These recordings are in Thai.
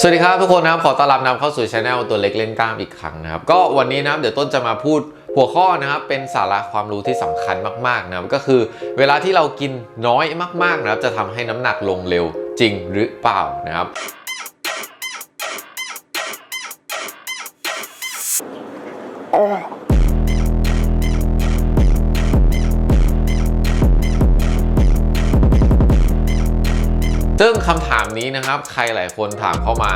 สวัสดีครับทุกคนนะครับ ขอต้อนรับนำเข้าสู่ช anel ตัวเล็กเล่นกล้ามอีกครั้งนะครับ ก็วันนี้นะครับเดี๋ยวต้นจะมาพูดหัวข้อนะครับเป็นสาระความรู้ที่สำคัญมากๆนะครับก็คือเวลาที่เรากินน้อยมากๆนะครับจะทำให้น้ำหนักลงเร็วจริงหรือเปล่านะครับ ซึ่งคำถามนี้นะครับ ใครหลายคนถามเข้ามา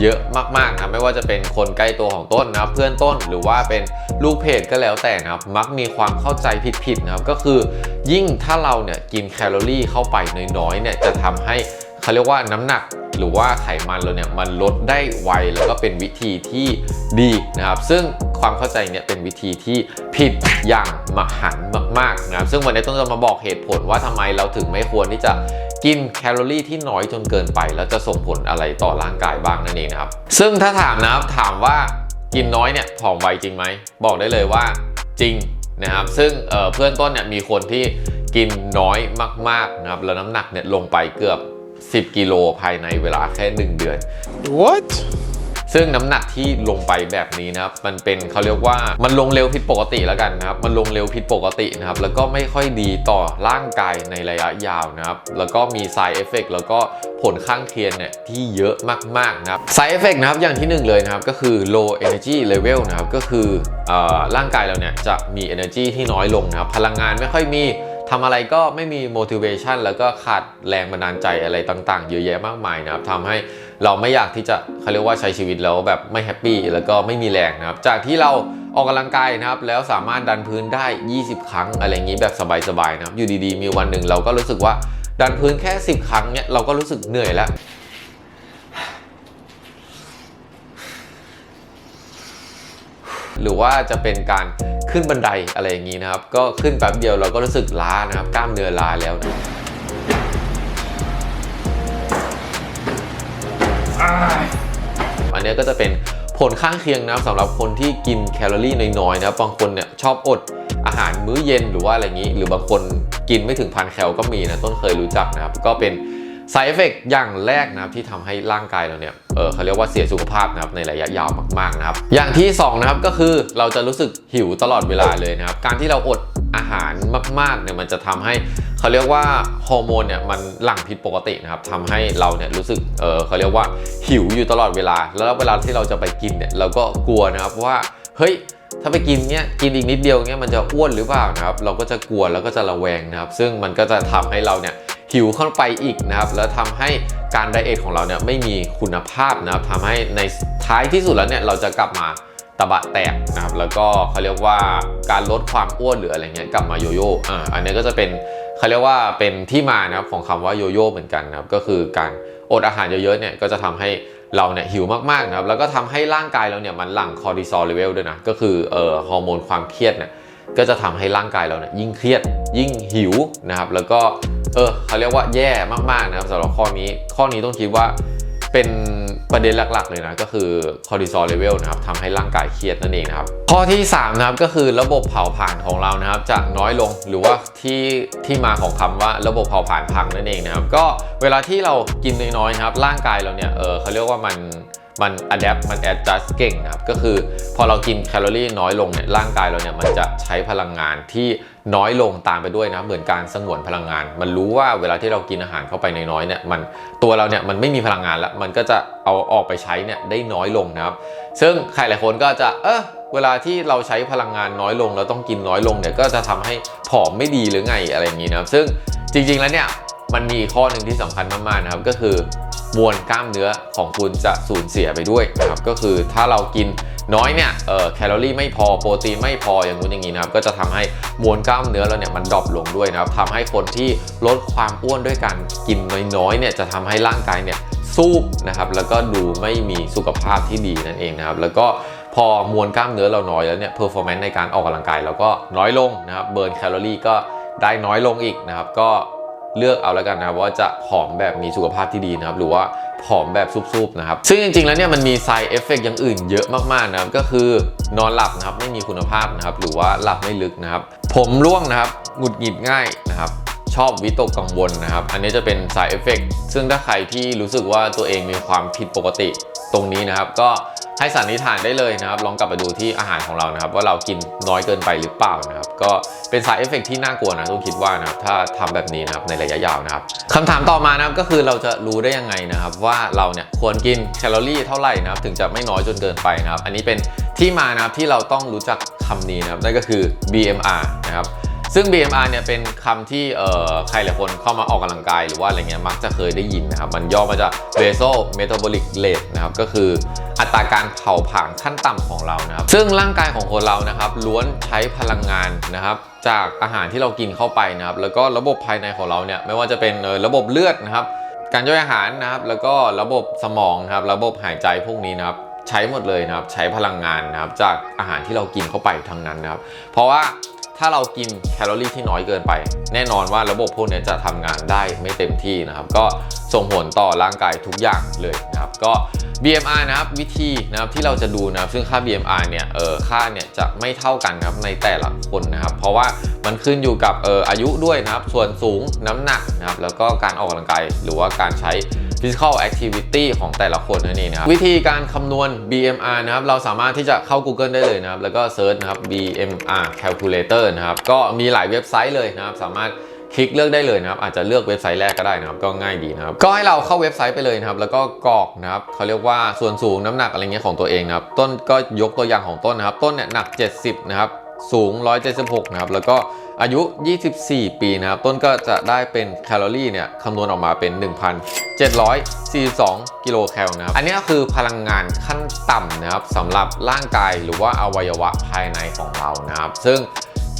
เยอะมากๆนะไม่ว่าจะเป็นคนใกล้ตัวของต้นนะเพื่อนต้นหรือว่าเป็นลูกเพจก็แล้วแต่นะครับมักมีความเข้าใจผิดๆนะครับก็คือยิ่งถ้าเราเนี่ยกินแคลอรี่เข้าไปน้อยๆเนี่ยจะทำให้เขาเรียกว่าน้ำหนักหรือว่าไขมันเราเนี่ยมันลดได้ไวแล้วก็เป็นวิธีที่ดีนะครับ ซึ่งความเข้าใจเนี่ยเป็นวิธีที่ผิดอย่างมหันมากๆนะครับซึ่งวันนี้ต้องจะมาบอกเหตุผลว่าทำไมเราถึงไม่ควรที่จะ กินแคลอรี่ที่น้อยจนเกินไป แล้วจะส่งผลอะไรต่อร่างกายบ้างนั่นเองนะครับ ซึ่งถ้าถามนะครับถามว่ากินน้อยเนี่ยผอมไวจริงไหม บอกได้เลยว่าจริงนะครับ ซึ่งเเพื่อนต้นเนี่ยมีคนที่กินน้อยมากๆนะครับแล้วน้ำหนักเนี่ยลงไปเกือบ 10 กิโลภายในเวลาแค่ 1 เดือน What? ซึ่งน้ำหนักที่ลงไปแบบนี้นะครับมันเป็นเขาเรียกว่ามันลงเร็วผิดปกติแล้วกันนะครับมันลงเร็วผิดปกตินะครับแล้วก็ไม่ค่อยดีต่อร่างกายในระยะยาวนะครับแล้วก็มี side effect แล้วก็ผลข้างเคียงเนี่ยที่เยอะมากๆนะครับ side effect นะครับอย่างที่หนึ่งเลยนะครับก็คือ low energy level นะครับก็คืออร่างกายเราเนี่ยจะมี energy ที่น้อยลงนะครับพลังงานไม่ค่อยมี ทำอะไรก็ไม่มี motivation แล้วก็ขาดแรงบันดาลใจอะไรต่างๆ เยอะแยะมากมายนะครับทำให้เราไม่อยากที่จะเขาเรียกว่าใช้ชีวิตแล้วแบบไม่แฮปปี้แล้วก็ไม่มีแรงนะครับ จากที่เราออกกำลังกายนะครับ แล้วสามารถดันพื้นได้ 20 ครั้งอะไรอย่างนี้แบบสบายๆนะครับ อยู่ดีๆ มีวันหนึ่งเราก็รู้สึกว่าดันพื้นแค่ 10 ครั้งเนี่ยเราก็รู้สึกเหนื่อยแล้วหรือว่าจะเป็นการ ขึ้นบันไดอะไรอย่างนี้นะครับ ก็ขึ้นแป๊บเดียวเราก็รู้สึกล้านะครับ กล้ามเนื้อล้าแล้วนะอันนี้ก็จะเป็นผลข้างเคียงนะสำหรับคนที่กินแคลอรี่น้อยๆนะบบางคนเนี่ยชอบอดอาหารมื้อเย็นหรือว่าอะไรอย่างนี้ หรือบางคนกินไม่ถึงพันแคลก็มีนะต้นเคยรู้จักนะครับ ก็เป็น side effect อย่างแรกนะครับที่ทำให้ร่างกายเราเนี่ย เออเขาเรียกว่าเสียสุขภาพนะครับในระยะยาวมากๆนะครับ อย่างที่สองนะครับก็คือเราจะรู้สึกหิวตลอดเวลาเลยนะครับ การที่เราอดอาหารมากๆเนี่ยมันจะทำให้เขาเรียกว่าฮอร์โมนเนี่ยมันหลั่งผิดปกตินะครับทำให้เราเนี่ยรู้สึกเออเขาเรียกว่าหิวอยู่ตลอดเวลา แล้วเวลาที่เราจะไปกินเนี่ยเราก็กลัวนะครับว่าเฮ้ยถ้าไปกินเนี้ยกินอีกนิดเดียวเนี้ยมันจะอ้วนหรือเปล่านะครับ เราก็จะกลัวแล้วก็จะระแวงนะครับ ซึ่งมันก็จะทำให้เราเนี่ย หิวเข้าไปอีกนะครับ แล้วทำให้การไดเอทของเราเนี่ยไม่มีคุณภาพนะครับทำให้ในท้ายที่สุดแล้วเนี่ยเราจะกลับมาตะบะแตกนะครับ แล้วก็เขาเรียกว่าการลดความอ้วนหรืออะไรเงี้ยกลับมาโยโย่อ่าอันนี้ก็จะเป็นเขาเรียกว่าเป็นที่มานะครับของคำว่าโยโย่เหมือนกันนะครับ ก็คือการอดอาหารเยอะๆเนี่ยก็จะทำให้เราเนี่ยหิวมากๆนะครับ แล้วก็ทำให้ร่างกายเราเนี่ยมันหลั่งคอร์ติซอลเลเวลด้วยนะ ก็คือเอ่อฮอร์โมนความเครียดเนี่ย ก็จะทำให้ร่างกายเราเนี่ยยิ่งเครียดยิ่งหิวนะครับ แล้วก็เออเขาเรียกว่าแย่มากๆนะครับสำหรับข้อนี้ข้อนี้ต้องคิดว่าเป็นประเด็นหลักๆเลยนะก็คือคอร์ติซอลเลเวลนะครับทำให้ร่างกายเครียดนั่นเองนะครับ ข้อที่ 3 นะครับก็คือระบบเผาผลาญของเรานะครับจะน้อยลงหรือว่าที่ที่มาของคำว่าระบบเผาผลาญพังนั่นเองนะครับ ก็เวลาที่เรากินน้อยๆนะครับร่างกายเราเนี่ยเออเขาเรียกว่ามัน มัน adapt มัน adjust เก่งนะครับก็คือพอเรากินแคลอรี่น้อยลงเนี่ยร่างกายเราเนี่ยมันจะใช้พลังงานที่น้อยลงตามไปด้วยนะเหมือนการสงวนพลังงาน มันรู้ว่าเวลาที่เรากินอาหารเข้าไปน้อยๆเนี่ยมันตัวเราเนี่ยมันไม่มีพลังงานแล้ว มันก็จะเอาออกไปใช้เนี่ยได้น้อยลงนะครับ ซึ่งใครหลายคนก็จะเออเวลาที่เราใช้พลังงานน้อยลงเราต้องกินน้อยลงเนี่ยก็จะทำให้ผอมไม่ดีหรือไงอะไรอย่างนี้นะครับซึ่งจริงๆแล้วเนี่ย มันมีข้อหนึ่งที่สำคัญมากๆนะครับก็คือมวลกล้ามเนื้อของคุณจะสูญเสียไปด้วยนะครับก็คือถ้าเรากินน้อยเนี่ยแคลอรี่ไม่พอโปรตีนไม่พออย่างนู้นอย่างนี้นะครับก็จะทำให้มวลกล้ามเนื้อเราเนี่ยมันดรอปลงด้วยนะครับทำให้คนที่ลดความอ้วนด้วยการกินน้อยๆเนี่ยจะทำให้ร่างกายเนี่ยซูบนะครับแล้วก็ดูไม่มีสุขภาพที่ดีนั่นเองนะครับแล้วก็พอมวลกล้ามเนื้อเราน้อยแล้วเนี่ยเพอร์ฟอร์แมนซ์ในการออกกำลังกายเราก็น้อยลงนะครับเบิร์นแคลอรี่ก็ได้น้อยลงอีกนะครับก็ เลือกเอาแล้วกันนะครับว่าจะผอมแบบมีสุขภาพที่ดีนะครับหรือว่าผอมแบบซุบๆนะครับซึ่งจริงๆแล้วเนี่ยมันมี side effect อย่างอื่นเยอะมากๆนะครับก็คือนอนหลับนะครับไม่มีคุณภาพนะครับหรือว่าหลับไม่ลึกนะครับ ผมร่วงนะครับหงุดหงิดง่ายนะครับชอบวิตกกังวลนะครับ อันนี้จะเป็น side effect ซึ่งถ้าใครที่รู้สึกว่าตัวเองมีความผิดปกติตรงนี้นะครับ ก็ ให้สันนิษฐานได้เลยนะครับ ลองกลับไปดูที่อาหารของเรานะครับ ว่าเรากินน้อยเกินไปหรือเปล่านะครับ ก็เป็น side effect ที่น่ากลัวนะต้องคิดว่านะครับถ้าทำแบบนี้นะครับในระยะยาวนะครับคำถามต่อมานะครับก็คือเราจะรู้ได้ยังไงนะครับ ว่าเราเนี่ยควรกินแคลอรี่เท่าไหร่นะครับ ถึงจะไม่น้อยจนเกินไปนะครับ อันนี้เป็นที่มานะครับที่เราต้องรู้จักคำนี้นะครับนั่นก็คือ BMR นะครับ ซึ่ง BMR เนี่ยเป็นคำที่ใครหลายคนเข้ามาออกกำลังกายหรือว่าอะไรเงี้ยมักจะเคยได้ยินนะครับ มันย่อมาจาก basal metabolic rate นะครับ ก็คืออัตราการเผาผลาญขั้นต่ำของเรานะครับ ซึ่งร่างกายของคนเรานะครับล้วนใช้พลังงานนะครับจากอาหารที่เรากินเข้าไปนะครับ แล้วก็ระบบภายในของเราเนี่ยไม่ว่าจะเป็นระบบเลือดนะครับ การย่อยอาหารนะครับ แล้วก็ระบบสมองนะครับ ระบบหายใจพวกนี้นะครับใช้หมดเลยนะครับ ใช้พลังงานนะครับจากอาหารที่เรากินเข้าไปทั้งนั้นนะครับ เพราะว่า ถ้าเรากินแคลอรี่ที่น้อยเกินไป แน่นอนว่าระบบพวกนี้จะทำงานได้ไม่เต็มที่นะครับ ก็ส่งผลต่อร่างกายทุกอย่างเลยนะครับก็ BMR นะครับวิธีนะครับที่เราจะดูนะครับซึ่งค่า BMR เนี่ยเออค่าเนี่ยจะไม่เท่ากันครับในแต่ละคนนะครับ เพราะว่ามันขึ้นอยู่กับเอออายุด้วยนะครับ ส่วนสูงน้ำหนักนะครับแล้วก็การออกกำลังกายหรือว่าการใช้ physical activity ของแต่ละคนนั่นเองนะครับวิธีการคำนวณ BMR นะครับเราสามารถที่จะเข้า Google ได้เลยนะครับแล้วก็เซิร์ชนะครับ BMR calculator นะครับก็มีหลายเว็บไซต์เลยนะครับสามารถคลิกเลือกได้เลยนะครับ อาจจะเลือกเว็บไซต์แรกก็ได้นะครับ ก็ง่ายดีนะครับ ก็ให้เราเข้าเว็บไซต์ไปเลยนะครับ แล้วก็กรอกนะครับเขาเรียกว่าส่วนสูงน้ำหนักอะไรเงี้ยของตัวเองนะครับ ต้นก็ยกตัวอย่างของต้นนะครับ ต้นเนี่ยหนัก 70 นะครับ สูง 176 นะครับ แล้วก็อายุ 24 ปีนะครับ ต้นก็จะได้เป็นแคลอรี่เนี่ยคำนวณออกมาเป็น 1,742 กิโลแคลนะครับ อันนี้คือพลังงานขั้นต่ำนะครับสำหรับร่างกายหรือว่าอวัยวะภายในของเรานะครับ ซึ่ง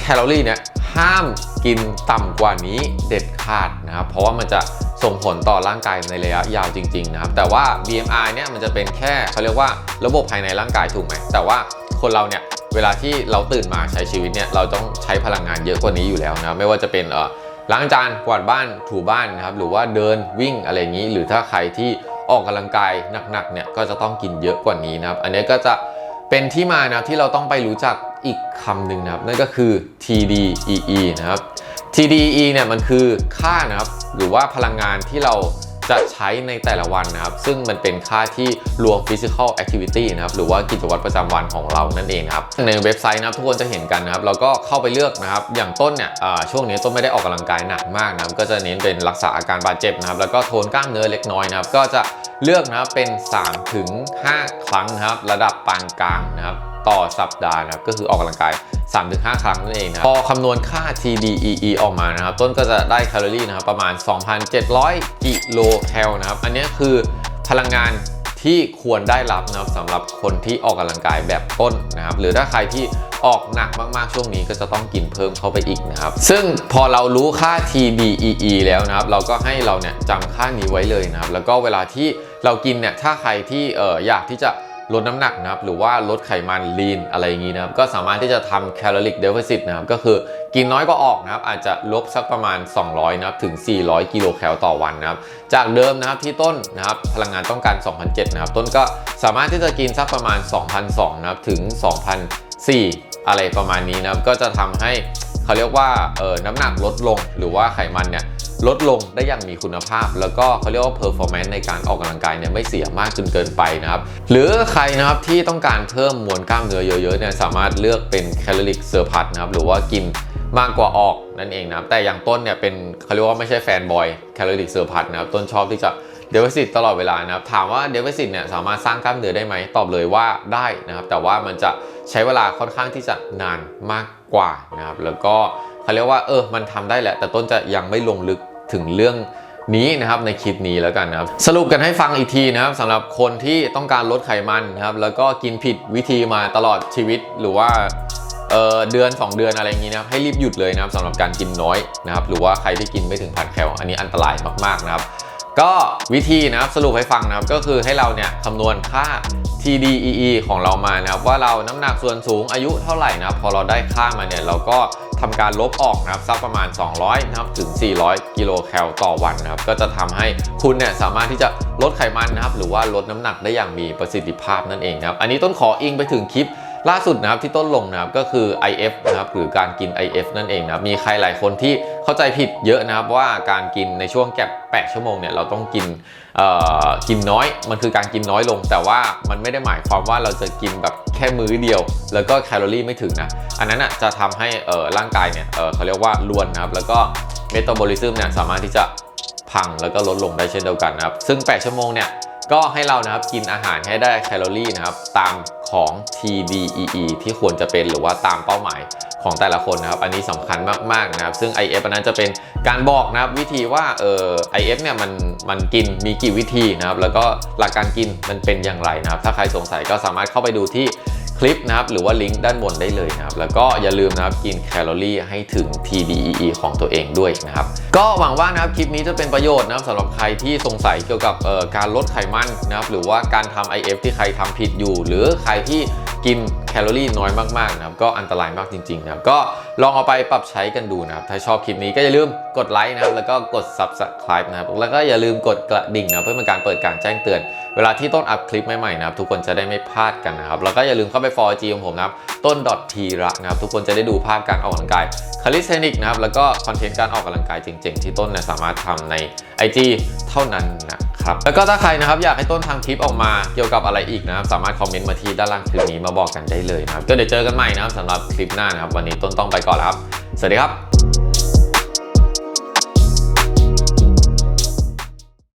แคลอรี่เนี่ยห้ามกินต่ำกว่านี้เด็ดขาดนะครับ เพราะว่ามันจะส่งผลต่อร่างกายในระยะยาวจริง ๆ นะครับ แต่ว่า BMI เนี่ยมันจะเป็นแค่เขาเรียกว่าระบบภายในร่างกายถูกไหมแต่ว่าคนเราเนี่ย เวลาที่เราตื่นมาใช้ชีวิตเนี่ยเราต้องใช้พลังงานเยอะกว่านี้อยู่แล้วนะไม่ว่าจะเป็นเอ่อล้างจานกวาดบ้านถูบ้านนะครับหรือว่าเดินวิ่งอะไรอย่างนี้ หรือถ้าใครที่ออกกำลังกายหนักๆเนี่ยก็จะต้องกินเยอะกว่านี้นะครับอันนี้ก็จะเป็นที่มานะที่เราต้องไปรู้จักอีกคำหนึ่งนะครับนั่นก็คือ TDEE นะครับ TDEE เนี่ยมันคือค่านะครับหรือว่าพลังงานที่เรา จะใช้ในแต่ละวันนะครับ ซึ่งมันเป็นค่าที่รวม physical activity นะครับ หรือว่ากิจวัตรประจำวันของเรานั่นเองครับ ในเว็บไซต์นะครับทุกคนจะเห็นกันนะครับ เราก็เข้าไปเลือกนะครับ อย่างต้นเนี่ยช่วงนี้ต้นไม่ได้ออกกำลังกายหนักมากนะครับ ก็จะเน้นเป็นรักษาอาการบาดเจ็บนะครับ แล้วก็โทนกล้ามเนื้อเล็กน้อยนะครับ ก็จะเลือกนะครับเป็น3ถึง5ครั้งนะครับ ระดับปานกลางนะครับ ต่อสัปดาห์นะครับก็คือออกกำลังกาย 3-5 ครั้งนั่นเองนะพอคำนวณค่า TDEE ออกมานะครับ ต้นก็จะได้แคลอรี่นะครับประมาณ 2,700 กิโลแคลนะครับ อันนี้คือพลังงานที่ควรได้รับนะครับสำหรับคนที่ออกกำลังกายแบบต้นนะครับ หรือถ้าใครที่ออกหนักมากๆช่วงนี้ก็จะต้องกินเพิ่มเข้าไปอีกนะครับ ซึ่งพอเรารู้ค่า TDEE แล้วนะครับ เราก็ให้เราเนี่ยจำค่านี้ไว้เลยนะครับ แล้วก็เวลาที่เรากินเนี่ยถ้าใครที่เอออยากที่จะ ลดน้ำหนักนะครับหรือว่าลดไขมันลีนอะไรอย่างนี้นะครับก็สามารถที่จะทำแคลอริกเดฟเฟซิตนะครับก็คือกินน้อยก็ออกนะครับอาจจะลบสักประมาณ 200นะครับถึง 400 กิโลแคลต่อวันนะครับจากเดิมนะครับที่ต้นนะครับพลังงานต้องการ 2,007นะครับต้นก็สามารถที่จะกินสักประมาณ 2,002นะครับถึง 2,004อะไรประมาณนี้นะครับก็จะทำให้เขาเรียกว่าเออน้ำหนักลดลงหรือว่าไขมันเนี่ย ลดลงได้อย่างมีคุณภาพ แล้วก็เขาเรียกว่า performance ในการออกกำลังกายเนี่ยไม่เสียมากจนเกินไปนะครับ หรือใครนะครับที่ต้องการเพิ่มมวลกล้ามเนื้อเยอะๆเนี่ยสามารถเลือกเป็น caloric surplus นะครับหรือว่ากินมากกว่าออกนั่นเองนะครับแต่อย่างต้นเนี่ยเป็นเขาเรียกว่าไม่ใช่แฟนบอย caloric surplus นะครับต้นชอบที่จะเดฟ i ซิตตลอดเวลานะครับถามว่าเดฟ i ซิตเนี่ยสามารถสร้างกล้ามเนื้อได้ไหมตอบเลยว่าได้นะครับแต่ว่ามันจะใช้เวลาค่อนข้างที่จะนานมากกว่านะครับแล้วก็เขาเรียกว่าเออมันทำได้แหละ แต่ต้นจะยังไม่ลงลึก ถึงเรื่องนี้นะครับในคลิปนี้แล้วกันนะครับสรุปกันให้ฟังอีกทีนะครับสำหรับคนที่ต้องการลดไขมันนะครับแล้วก็กินผิดวิธีมาตลอดชีวิตหรือว่าเอ่อเดือน 2 เดือนอะไรอย่างนี้นะครับให้รีบหยุดเลยนะครับสำหรับการกินน้อยนะครับหรือว่าใครที่กินไม่ถึงพันแคลอันนี้อันตรายมากๆนะครับก็วิธีนะครับสรุปให้ฟังนะครับก็คือให้เราเนี่ยคำนวณค่า TDEE ของเรามานะครับว่าเราน้ำหนักส่วนสูงอายุเท่าไหร่นะครับพอเราได้ค่ามาเนี่ยเราก็ ทำการลบออกนะครับสักประมาณ 200นะครับถึง 400 กิโลแคลต่อวันนะครับก็จะทำให้คุณเนี่ยสามารถที่จะลดไขมันนะครับหรือว่าลดน้ำหนักได้อย่างมีประสิทธิภาพนั่นเองนะครับอันนี้ต้นขออิงไปถึงคลิป ล่าสุดนะครับที่ต้นลงนะครับก็คือ IF นะครับหรือการกิน IF นั่นเองนะครับมีใครหลายคนที่เข้าใจผิดเยอะนะครับว่าการกินในช่วงแก็บ8ชั่วโมงเนี่ยเราต้องกินเออกินน้อย มันคือการกินน้อยลง แต่ว่ามันไม่ได้หมายความว่าเราจะกินแบบแค่มื้อเดียว แล้วก็แคลอรี่ไม่ถึงนะอันนั้นอะจะทำให้เอ่อร่างกายเนี่ยเเขาเรียกว่าลวนนะครับแล้วก็เมตาบอลิซึมเนี่ยสามารถที่จะพังแล้วก็ลดลงได้เช่นเดียวกันนะครับ ซึ่ง 8 ชั่วโมงเนี่ยก็ให้เรานะครับกินอาหารให้ได้แคลอรี่นะครับตาม ของ TDEE ที่ควรจะเป็นหรือว่าตามเป้าหมายของแต่ละคนนะครับ อันนี้สำคัญมากๆนะครับ ซึ่ง IF อันนั้นจะเป็นการบอกนะครับวิธีว่าเออ IF เนี่ยมันมันกินมีกี่วิธีนะครับ แล้วก็หลักการกินมันเป็นอย่างไรนะครับ ถ้าใครสงสัยก็สามารถเข้าไปดูที่ คลิปนะครับหรือว่าลิงก์ด้านบนได้เลยนะครับแล้วก็อย่าลืมนะครับกินแคลอรี่ให้ถึง TDEE ของตัวเองด้วยนะครับก็หวังว่านะครับคลิปนี้จะเป็นประโยชน์นะครับสำหรับใครที่สงสัยเกี่ยวกับการลดไขมันนะครับหรือว่าการทำ IF ที่ใครทำผิดอยู่ หรือใครที่ กินแคลอรี่น้อยมากๆนะครับก็อันตรายมากจริงๆนะครับก็ลองเอาไปปรับใช้กันดูนะครับถ้าชอบคลิปนี้ก็อย่าลืมกดไลค์นะครับแล้วก็กด Subscribe นะครับแล้วก็อย่าลืมกดกระดิ่งนะเพื่อเป็นการเปิดการแจ้งเตือน เวลาที่ต้นอัพคลิปใหม่ๆนะครับทุกคนจะได้ไม่พลาดกันนะครับแล้วก็อย่าลืมเข้าไป follow IG ของผมนะครับต้นทีระนะครับทุกคนจะได้ดูภาพการออกกำลังกายคาลิสเทนิกนะครับแล้วก็คอนเทนต์การออกกำลังกายเจ๋งๆ ที่ต้นเนี่ยสามารถทำใน IG เท่านั้นนะ นะครับ แล้วก็ถ้าใครนะครับอยากให้ต้นทำคลิปออกมาเกี่ยวกับอะไรอีกนะครับ สามารถคอมเมนต์มาที่ด้านล่างคลิปนี้มาบอกกันได้เลยนะครับ ก็เดี๋ยวเจอกันใหม่นะครับสำหรับคลิปหน้านะครับ วันนี้ต้นต้องไปก่อนแล้วครับ สวัสดีครับ